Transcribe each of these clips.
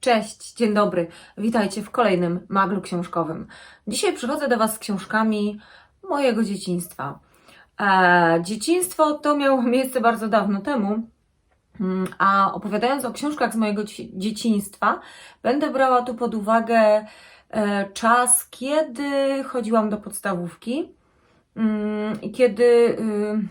Cześć, dzień dobry. Witajcie w kolejnym maglu książkowym. Dzisiaj przychodzę do Was z książkami mojego dzieciństwa. E, dzieciństwo to miało miejsce bardzo dawno temu, mm, a opowiadając o książkach z mojego dzie- dzieciństwa, będę brała tu pod uwagę e, czas, kiedy chodziłam do podstawówki mm, kiedy y,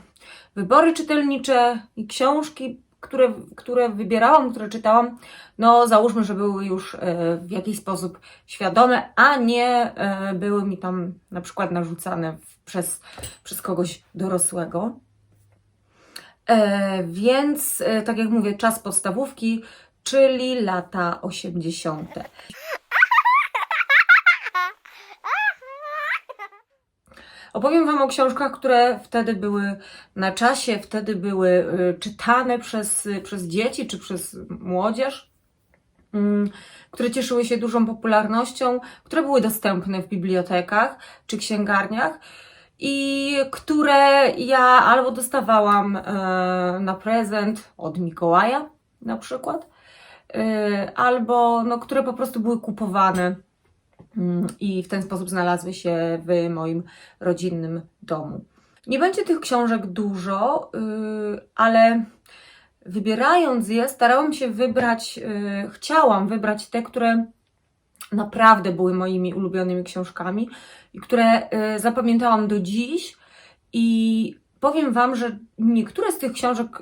wybory czytelnicze i książki, które, które wybierałam, które czytałam, no załóżmy, że były już e, w jakiś sposób świadome, a nie e, były mi tam na przykład narzucane przez, przez kogoś dorosłego. E, Więc, tak jak mówię, czas podstawówki, czyli lata 80. Opowiem Wam o książkach, które wtedy były na czasie, wtedy były y, czytane przez, y, przez dzieci czy przez młodzież, mm, które cieszyły się dużą popularnością, które były dostępne w bibliotekach czy księgarniach i które ja albo dostawałam e, na prezent od Mikołaja na przykład, y, albo no, które po prostu były kupowane i w ten sposób znalazły się w moim rodzinnym domu. Nie będzie tych książek dużo, yy, ale wybierając je, starałam się wybrać, yy, chciałam wybrać te, które naprawdę były moimi ulubionymi książkami i które yy, zapamiętałam do dziś. I powiem Wam, że niektóre z tych książek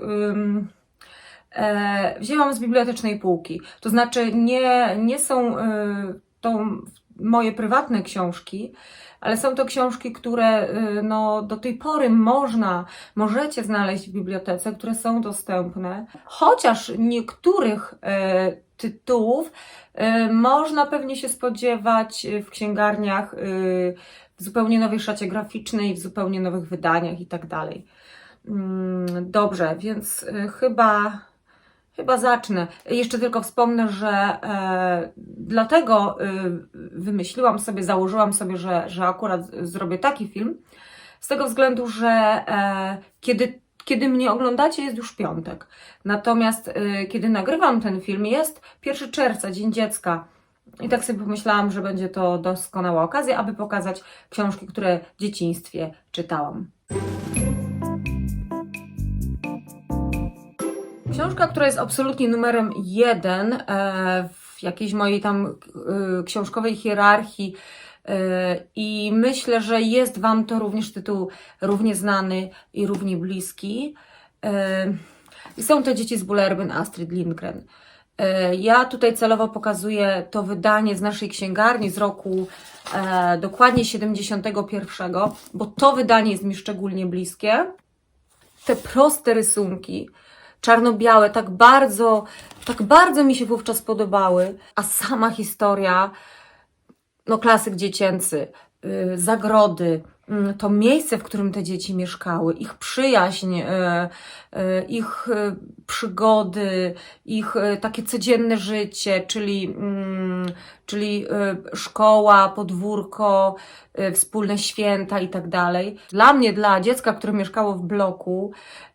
e, wzięłam z bibliotecznej półki. To znaczy, nie, nie są y, to moje prywatne książki, ale są to książki, które y, no, do tej pory można, możecie znaleźć w bibliotece, które są dostępne, chociaż niektórych e, tytułów e, można pewnie się spodziewać w księgarniach e, w zupełnie nowej szacie graficznej, w zupełnie nowych wydaniach i tak dalej. Mm, Dobrze, więc chyba Chyba zacznę. Jeszcze tylko wspomnę, że e, dlatego e, wymyśliłam sobie, założyłam sobie, że, że akurat zrobię taki film. Z tego względu, że e, kiedy, kiedy mnie oglądacie, jest już piątek. Natomiast e, kiedy nagrywam ten film, jest 1 czerwca, Dzień Dziecka. I tak sobie pomyślałam, że będzie to doskonała okazja, aby pokazać książki, które w dzieciństwie czytałam. Książka, która jest absolutnie numerem jeden e, w jakiejś mojej tam e, książkowej hierarchii e, i myślę, że jest Wam to również tytuł równie znany i równie bliski. Są to Dzieci z Bullerbyn Astrid Lindgren. Ja tutaj celowo pokazuję to wydanie z naszej księgarni z roku e, dokładnie 71, bo to wydanie jest mi szczególnie bliskie. Te proste rysunki, czarno-białe, tak bardzo, tak bardzo mi się wówczas podobały, a sama historia, no klasyk dziecięcy, yy, zagrody, to miejsce, w którym te dzieci mieszkały, ich przyjaźń, yy, yy, ich yy, przygody, ich takie codzienne życie, czyli, yy, czyli szkoła, podwórko, wspólne święta i tak dalej. Dla mnie, dla dziecka, które mieszkało w bloku,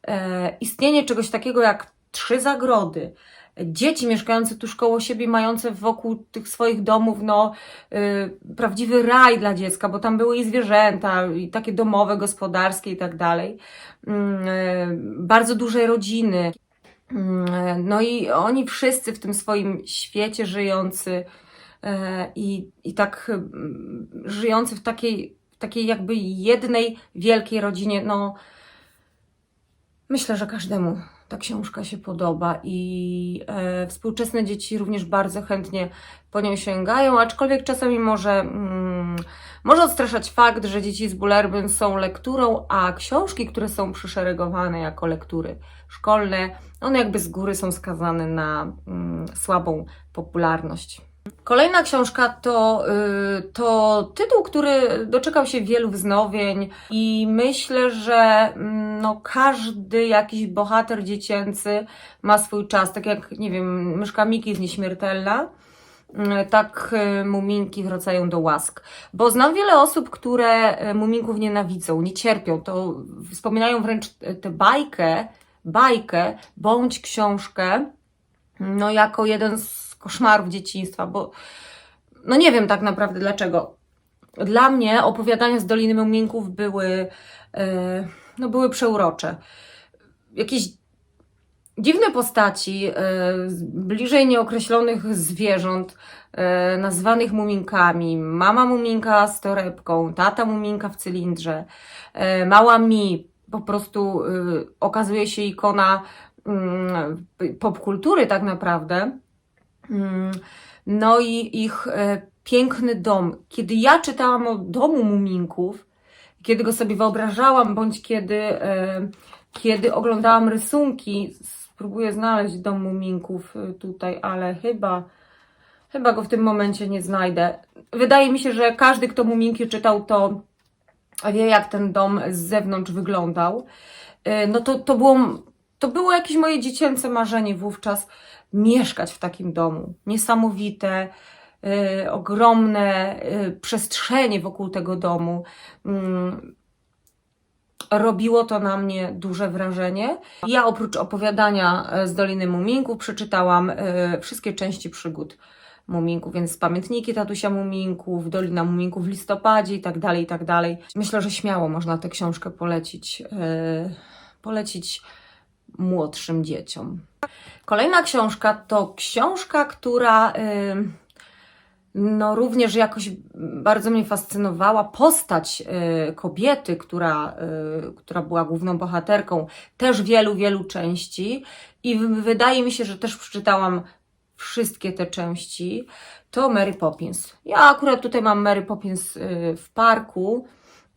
e, istnienie czegoś takiego jak trzy zagrody, dzieci mieszkające tuż koło siebie, mające wokół tych swoich domów, no, y, prawdziwy raj dla dziecka, bo tam były i zwierzęta, i takie domowe, gospodarskie i tak dalej. Mm, e, Bardzo duże rodziny. E, No i oni wszyscy w tym swoim świecie żyjący e, i, i tak mm, żyjący w takiej, takiej jakby jednej wielkiej rodzinie, no Myślę, że każdemu ta książka się podoba i e, współczesne dzieci również bardzo chętnie po nią sięgają, aczkolwiek czasami może, mm, może odstraszać fakt, że dzieci z Bullerbyn są lekturą, a książki, które są przyszeregowane jako lektury szkolne, one jakby z góry są skazane na mm, słabą popularność. Kolejna książka to, y, to tytuł, który doczekał się wielu wznowień i myślę, że mm, no, każdy jakiś bohater dziecięcy ma swój czas. Tak jak, nie wiem, myszka Miki jest nieśmiertelna, mm, tak y, muminki wracają do łask. Bo znam wiele osób, które y, muminków nienawidzą, nie cierpią. To wspominają wręcz y, tę bajkę, bajkę bądź książkę, no jako jeden z koszmarów dzieciństwa, bo no nie wiem tak naprawdę dlaczego. Dla mnie opowiadania z Doliny Muminków były, e, no były przeurocze. Jakieś dziwne postaci, z bliżej nieokreślonych zwierząt, e, nazwanych muminkami. Mama muminka z torebką, tata muminka w cylindrze, e, mała mi, po prostu e, okazuje się ikona mm, popkultury tak naprawdę. Mm, No i ich e, piękny dom. Kiedy ja czytałam o domu muminków, kiedy go sobie wyobrażałam, bądź kiedy, e, kiedy oglądałam rysunki, spróbuję znaleźć dom muminków e, tutaj, ale chyba, chyba go w tym momencie nie znajdę. Wydaje mi się, że każdy, kto muminki czytał, to wie, jak ten dom z zewnątrz wyglądał. No to, to, było, to było jakieś moje dziecięce marzenie wówczas mieszkać w takim domu. Niesamowite, y, ogromne y, przestrzenie wokół tego domu. Mm, robiło to na mnie duże wrażenie. Ja oprócz opowiadania e, z Doliny Muminków przeczytałam e, wszystkie części przygód Muminków, więc pamiętniki tatusia Muminków, Dolina Muminków w listopadzie i tak dalej, i tak dalej. Myślę, że śmiało można tę książkę polecić, e, polecić młodszym dzieciom. Kolejna książka to książka, która y, no również jakoś bardzo mnie fascynowała. Postać y, kobiety, która, y, która była główną bohaterką też wielu, wielu części i wydaje mi się, że też przeczytałam wszystkie te części, to Mary Poppins. Ja akurat tutaj mam Mary Poppins w parku.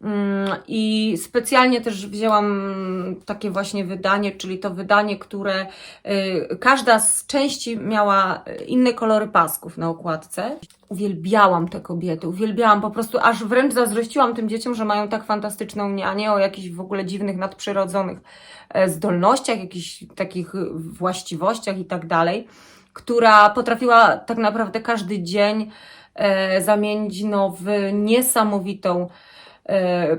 Mm, I specjalnie też wzięłam takie właśnie wydanie, czyli to wydanie, które y, każda z części miała y, inne kolory pasków na okładce. Uwielbiałam te kobiety, uwielbiałam po prostu, aż wręcz zazdrościłam tym dzieciom, że mają tak fantastyczną nianię o jakichś w ogóle dziwnych, nadprzyrodzonych e, zdolnościach, jakichś takich właściwościach i tak dalej, która potrafiła tak naprawdę każdy dzień e, zamienić no, w niesamowitą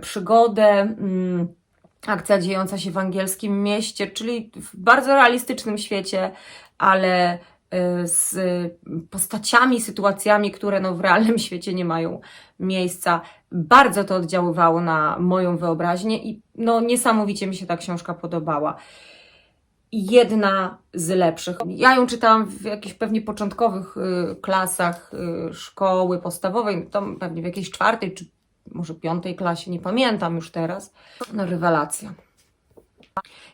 przygodę. Mm, akcja dziejąca się w angielskim mieście, czyli w bardzo realistycznym świecie, ale e, z postaciami, sytuacjami, które no, w realnym świecie nie mają miejsca. Bardzo to oddziaływało na moją wyobraźnię i no, niesamowicie mi się ta książka podobała. Jedna z lepszych. Ja ją czytałam w jakichś pewnie początkowych y, klasach y, szkoły podstawowej, tam pewnie w jakiejś czwartej czy może piątej klasie, nie pamiętam już teraz. No, rewelacja.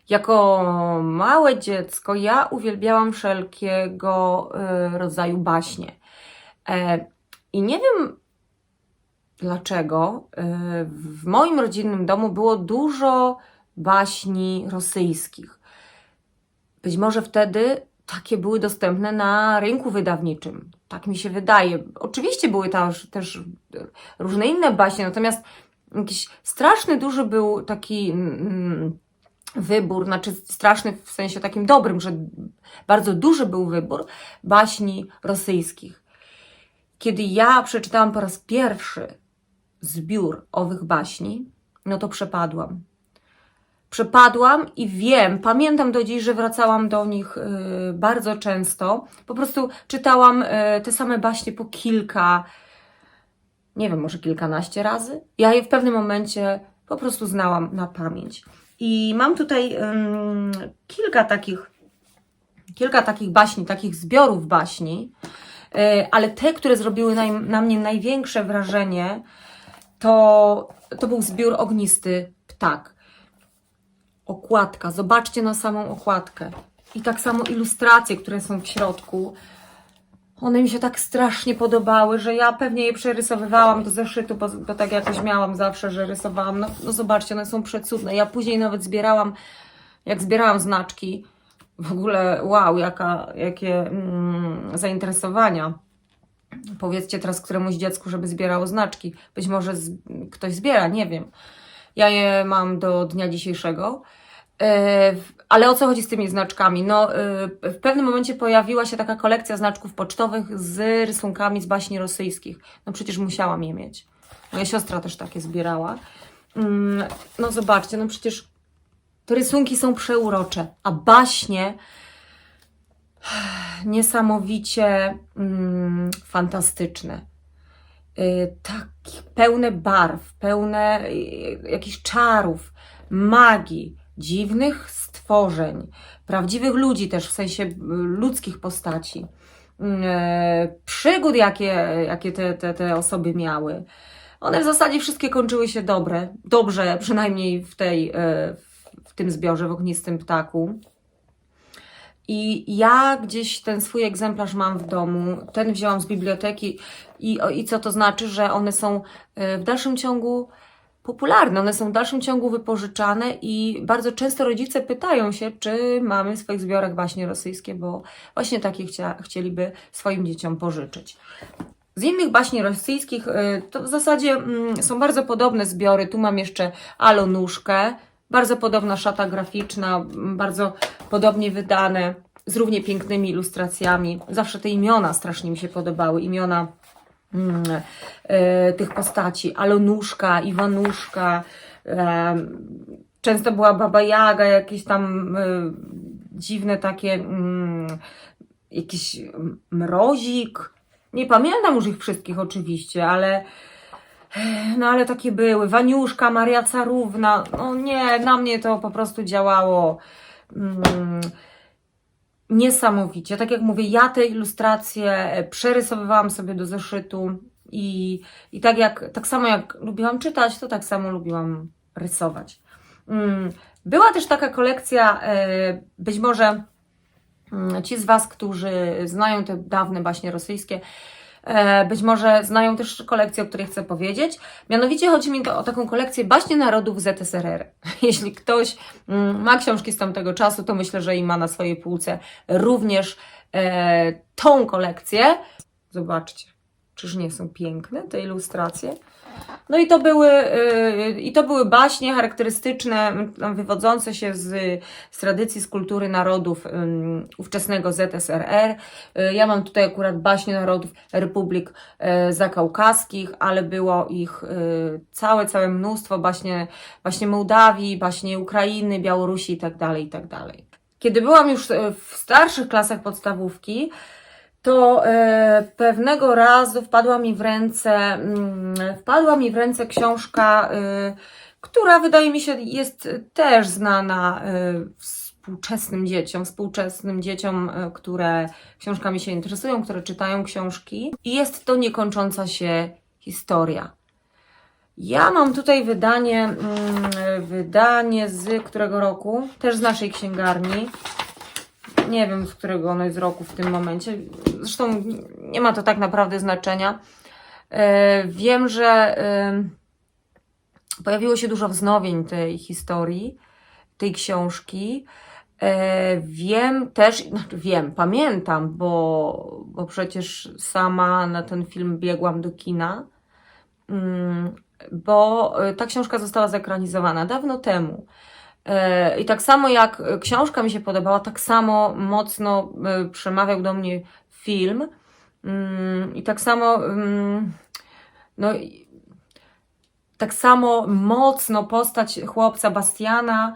Jako małe dziecko ja uwielbiałam wszelkiego y, rodzaju baśnie. E, I nie wiem dlaczego, y, w moim rodzinnym domu było dużo baśni rosyjskich. Być może wtedy takie były dostępne na rynku wydawniczym. Tak mi się wydaje. Oczywiście były też, też różne inne baśnie, natomiast jakiś straszny, duży był taki mm, wybór, znaczy straszny w sensie takim dobrym, że bardzo duży był wybór baśni rosyjskich. Kiedy ja przeczytałam po raz pierwszy zbiór owych baśni, no to przepadłam. Przepadłam i wiem, pamiętam do dziś, że wracałam do nich y, bardzo często. Po prostu czytałam y, te same baśnie po kilka, nie wiem, może kilkanaście razy. Ja je w pewnym momencie po prostu znałam na pamięć. I mam tutaj kilka takich, kilka takich baśni, takich zbiorów baśni, y, ale te, które zrobiły naj, na mnie największe wrażenie, to, to był zbiór Ognisty Ptak. Okładka, zobaczcie na samą okładkę. I tak samo ilustracje, które są w środku. One mi się tak strasznie podobały, że ja pewnie je przerysowywałam do zeszytu, bo, bo tak jakoś miałam zawsze, że rysowałam. No, no zobaczcie, one są przecudne. Ja później nawet zbierałam, jak zbierałam znaczki, w ogóle wow, jaka, jakie mm, zainteresowania. Powiedzcie teraz któremuś dziecku, żeby zbierało znaczki. Być może z, ktoś zbiera, nie wiem. Ja je mam do dnia dzisiejszego. E, Ale o co chodzi z tymi znaczkami? No, e, w pewnym momencie pojawiła się taka kolekcja znaczków pocztowych z rysunkami z baśni rosyjskich. No przecież musiałam je mieć. Moja siostra też takie zbierała. Mm, No zobaczcie, no przecież te rysunki są przeurocze, a baśnie niesamowicie mm, fantastyczne. Y, tak pełne barw, pełne y, jakichś czarów, magii, dziwnych stworzeń, prawdziwych ludzi też, w sensie y, ludzkich postaci, przygód, jakie, jakie te, te, te osoby miały. One w zasadzie wszystkie kończyły się dobre, dobrze, przynajmniej w, tej, w tym zbiorze, w ognistym ptaku. I ja gdzieś ten swój egzemplarz mam w domu, ten wzięłam z biblioteki i, i co to znaczy, że one są e, w dalszym ciągu popularne, one są w dalszym ciągu wypożyczane i bardzo często rodzice pytają się, czy mamy w swoich zbiorach baśnie rosyjskie, bo właśnie takie chcia, chcieliby swoim dzieciom pożyczyć. Z innych baśni rosyjskich y, to w zasadzie mm, są bardzo podobne zbiory. Tu mam jeszcze Alonuszkę, bardzo podobna szata graficzna, bardzo podobnie wydane, z równie pięknymi ilustracjami. Zawsze te imiona strasznie mi się podobały. Imiona mm, e, tych postaci. Alonuszka, Iwanuszka, em, często była Baba Jaga, jakieś tam e, dziwne takie, mm, jakiś mrozik. Nie pamiętam już ich wszystkich oczywiście, ale no ale takie były. Waniuszka, Maria Carówna. No nie, na mnie to po prostu działało mm, niesamowicie. Tak jak mówię, ja te ilustracje e, przerysowywałam sobie do zeszytu i, i tak, jak, tak samo jak lubiłam czytać, to tak samo lubiłam rysować. Mm, Była też taka kolekcja, e, być może mm, ci z Was, którzy znają te dawne baśnie rosyjskie, Być może znają też kolekcję, o której chcę powiedzieć. Mianowicie chodzi mi o taką kolekcję baśnie narodów ZSRR. Jeśli ktoś mm, ma książki z tamtego czasu, to myślę, że i ma na swojej półce również e, tą kolekcję. Zobaczcie, czyż nie są piękne te ilustracje? No i to były, y, i to były baśnie charakterystyczne, wywodzące się z, z tradycji, z kultury narodów ówczesnego ZSRR. Y, Ja mam tutaj akurat baśnie narodów Republik y, Zakaukaskich, ale było ich całe, całe mnóstwo, baśnie, baśnie Mołdawii, baśnie Ukrainy, Białorusi itd., itd. Kiedy byłam już w starszych klasach podstawówki, to e, pewnego razu wpadła mi w ręce, mm, wpadła mi w ręce książka, e, która wydaje mi się jest też znana e, współczesnym dzieciom, współczesnym dzieciom, e, które książkami się interesują, które czytają książki. I jest to niekończąca się historia. Ja mam tutaj wydanie, mm, wydanie z którego roku? Też z naszej księgarni. Nie wiem, z którego ono jest roku w tym momencie. Zresztą nie ma to tak naprawdę znaczenia. E, Wiem, że e, pojawiło się dużo wznowień tej historii, tej książki. E, Wiem też, znaczy wiem, pamiętam, bo, bo przecież sama na ten film biegłam do kina, Mm, bo ta książka została zekranizowana dawno temu. E, I tak samo jak e, książka mi się podobała, tak samo mocno e, przemawiał do mnie film. Mm, I tak samo, mm, no, tak samo mocno postać chłopca Bastiana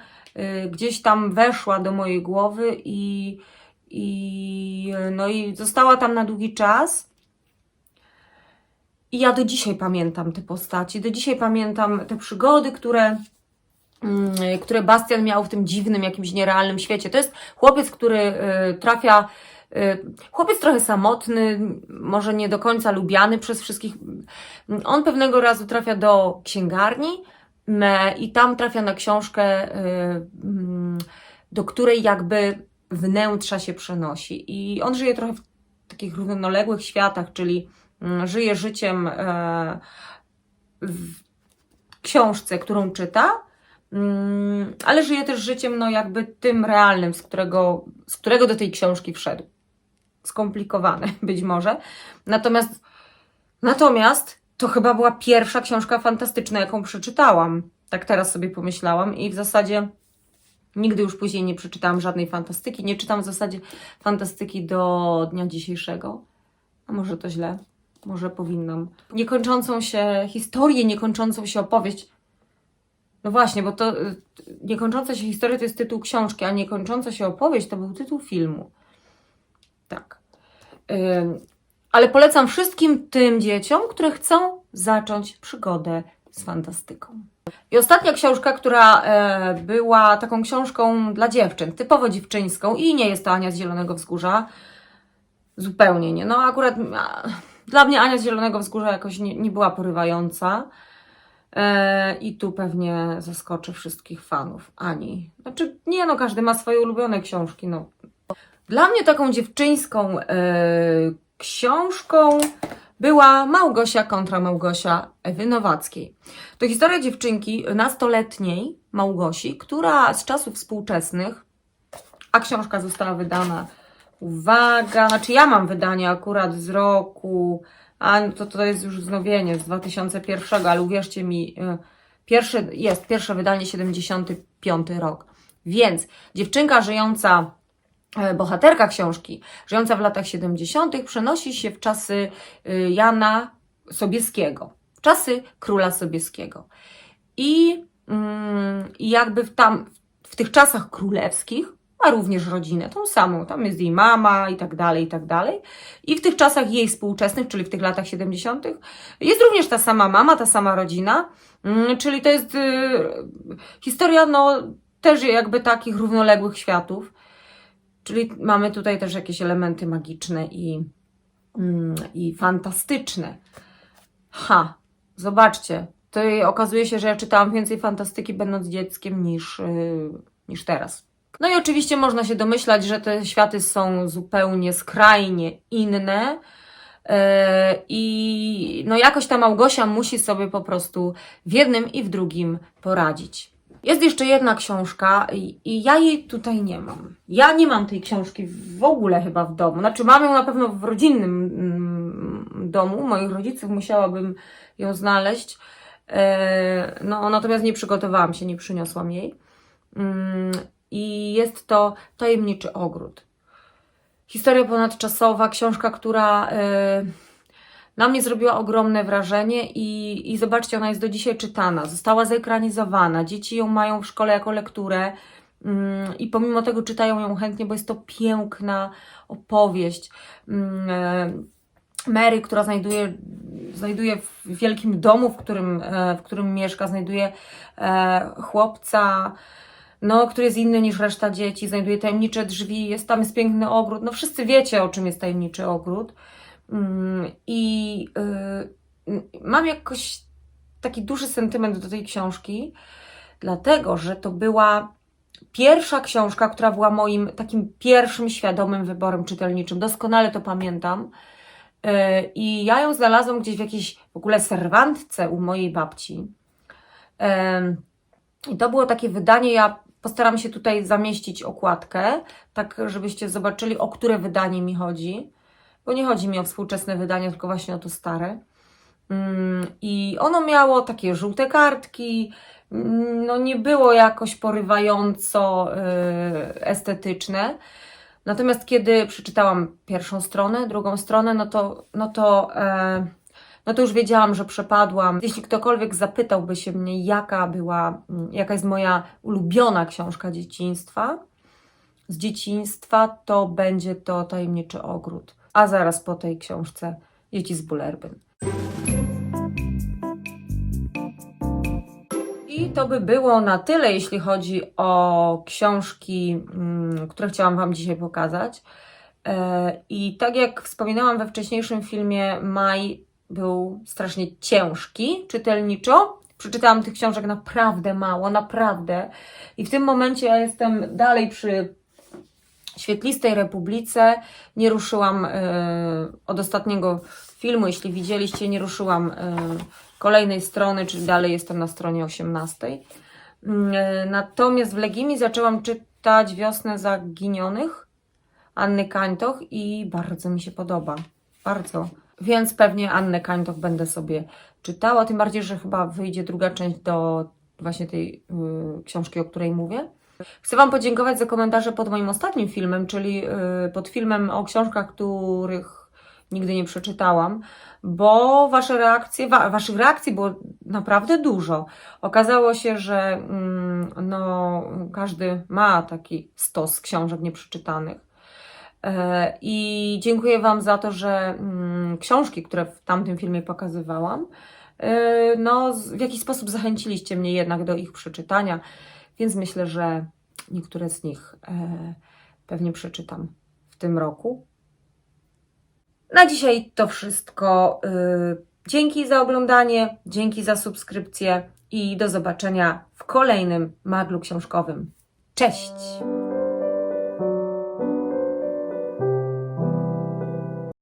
gdzieś tam weszła do mojej głowy i, i, no, i została tam na długi czas. I ja do dzisiaj pamiętam te postaci, do dzisiaj pamiętam te przygody, które, które Bastian miał w tym dziwnym, jakimś nierealnym świecie. To jest chłopiec, który y, trafia, y, chłopiec trochę samotny, może nie do końca lubiany przez wszystkich. On pewnego razu trafia do księgarni i tam trafia na książkę, y, mm, do której jakby wnętrza się przenosi. I on żyje trochę w takich równoległych światach, czyli mm, żyje życiem e, w książce, którą czyta, mm, ale żyje też życiem, no jakby tym realnym, z którego, z którego do tej książki wszedł. Skomplikowane być może. Natomiast, natomiast to chyba była pierwsza książka fantastyczna, jaką przeczytałam. Tak teraz sobie pomyślałam i w zasadzie nigdy już później nie przeczytałam żadnej fantastyki. Nie czytam w zasadzie fantastyki do dnia dzisiejszego. A może to źle? Może powinnam. Niekończącą się historię, niekończącą się opowieść. No właśnie, bo to y, niekończąca się historia to jest tytuł książki, a niekończąca się opowieść to był tytuł filmu. Tak. Ale polecam wszystkim tym dzieciom, które chcą zacząć przygodę z fantastyką. I ostatnia książka, która e, była taką książką dla dziewczyn, typowo dziewczyńską i nie jest to Ania z Zielonego Wzgórza. Zupełnie nie. No akurat dla mnie Ania z Zielonego Wzgórza jakoś nie, nie była porywająca. E, I tu pewnie zaskoczy wszystkich fanów Ani. Znaczy, nie no, każdy ma swoje ulubione książki. No. Dla mnie taką dziewczyńską e, książką była Małgosia kontra Małgosia Ewy Nowackiej. To historia dziewczynki nastoletniej Małgosi, która z czasów współczesnych, a książka została wydana, uwaga, znaczy ja mam wydanie akurat z roku, a to, to jest już wznowienie z 2001, ale uwierzcie mi, y, pierwsze, jest pierwsze wydanie 75 rok. Więc dziewczynka żyjąca e, bohaterka książki, żyjąca w latach 70., przenosi się w czasy y, Jana Sobieskiego, w czasy króla Sobieskiego. I mm, i jakby w, tam, w tych czasach królewskich również rodzinę, tą samą, tam jest jej mama i tak dalej, i tak dalej. I w tych czasach jej współczesnych, czyli w tych latach 70., jest również ta sama mama, ta sama rodzina, mm, czyli to jest y, historia, no, też jakby takich równoległych światów. Czyli mamy tutaj też jakieś elementy magiczne i, mm, i fantastyczne. Ha, zobaczcie, to okazuje się, że ja czytałam więcej fantastyki będąc dzieckiem niż, yy, niż teraz. No i oczywiście można się domyślać, że te światy są zupełnie skrajnie inne. yy, I no jakoś ta Małgosia musi sobie po prostu w jednym i w drugim poradzić. Jest jeszcze jedna książka i, ja jej tutaj nie mam. Ja nie mam tej książki w ogóle chyba w domu. Znaczy mam ją na pewno w rodzinnym mm, domu. Moich rodziców musiałabym ją znaleźć. E, No, natomiast nie przygotowałam się, nie przyniosłam jej. I jest to Tajemniczy Ogród. Historia ponadczasowa, książka, która e, na mnie zrobiła ogromne wrażenie i, i zobaczcie, ona jest do dzisiaj czytana. Została zekranizowana. Dzieci ją mają w szkole jako lekturę mm, i pomimo tego czytają ją chętnie, bo jest to piękna opowieść. Mm, e, Mary, która znajduje, znajduje w wielkim domu, w którym, e, w którym mieszka, znajduje chłopca, no, który jest inny niż reszta dzieci, znajduje tajemnicze drzwi, jest tam jest piękny ogród. No wszyscy wiecie, o czym jest tajemniczy ogród. Mm, I y, mam jakoś taki duży sentyment do tej książki, dlatego że to była pierwsza książka, która była moim takim pierwszym świadomym wyborem czytelniczym. Doskonale to pamiętam. Y, I ja ją znalazłam gdzieś w jakiejś w ogóle serwantce u mojej babci. I to było takie wydanie, ja postaram się tutaj zamieścić okładkę, tak żebyście zobaczyli, o które wydanie mi chodzi bo nie chodzi mi o współczesne wydanie, tylko właśnie o to stare. Mm, I ono miało takie żółte kartki, mm, no nie było jakoś porywająco y, estetyczne. Natomiast kiedy przeczytałam pierwszą stronę, drugą stronę, no to, no to, e, no to już wiedziałam, że przepadłam. Jeśli ktokolwiek zapytałby się mnie, jaka była, mm, jaka jest moja ulubiona książka dzieciństwa, z dzieciństwa, to będzie to Tajemniczy Ogród a zaraz po tej książce Dzieci z Bullerbyn. I to by było na tyle, jeśli chodzi o książki, mm, które chciałam Wam dzisiaj pokazać. E, I tak jak wspominałam we wcześniejszym filmie, maj był strasznie ciężki czytelniczo. Przeczytałam tych książek naprawdę mało, naprawdę. I w tym momencie ja jestem dalej przy Świetlistej Republice. Nie ruszyłam y, od ostatniego filmu, jeśli widzieliście, nie ruszyłam y, kolejnej strony, czyli dalej jestem na stronie 18. Y, natomiast w Legimi zaczęłam czytać Wiosnę Zaginionych Anny Kańtoch i bardzo mi się podoba. Bardzo. Więc pewnie Annę Kańtoch będę sobie czytała, tym bardziej, że chyba wyjdzie druga część do właśnie tej y, książki, o której mówię. Chcę Wam podziękować za komentarze pod moim ostatnim filmem, czyli yy, pod filmem o książkach, których nigdy nie przeczytałam, bo wasze reakcje, wa Waszych reakcji było naprawdę dużo. Okazało się, że mm, no, każdy ma taki stos książek nieprzeczytanych. E, I dziękuję Wam za to, że mm, książki, które w tamtym filmie pokazywałam, e, no, w jakiś sposób zachęciliście mnie jednak do ich przeczytania, więc myślę, że niektóre z nich e, pewnie przeczytam w tym roku. Na dzisiaj to wszystko. Dzięki za oglądanie, dzięki za subskrypcję i do zobaczenia w kolejnym maglu książkowym. Cześć!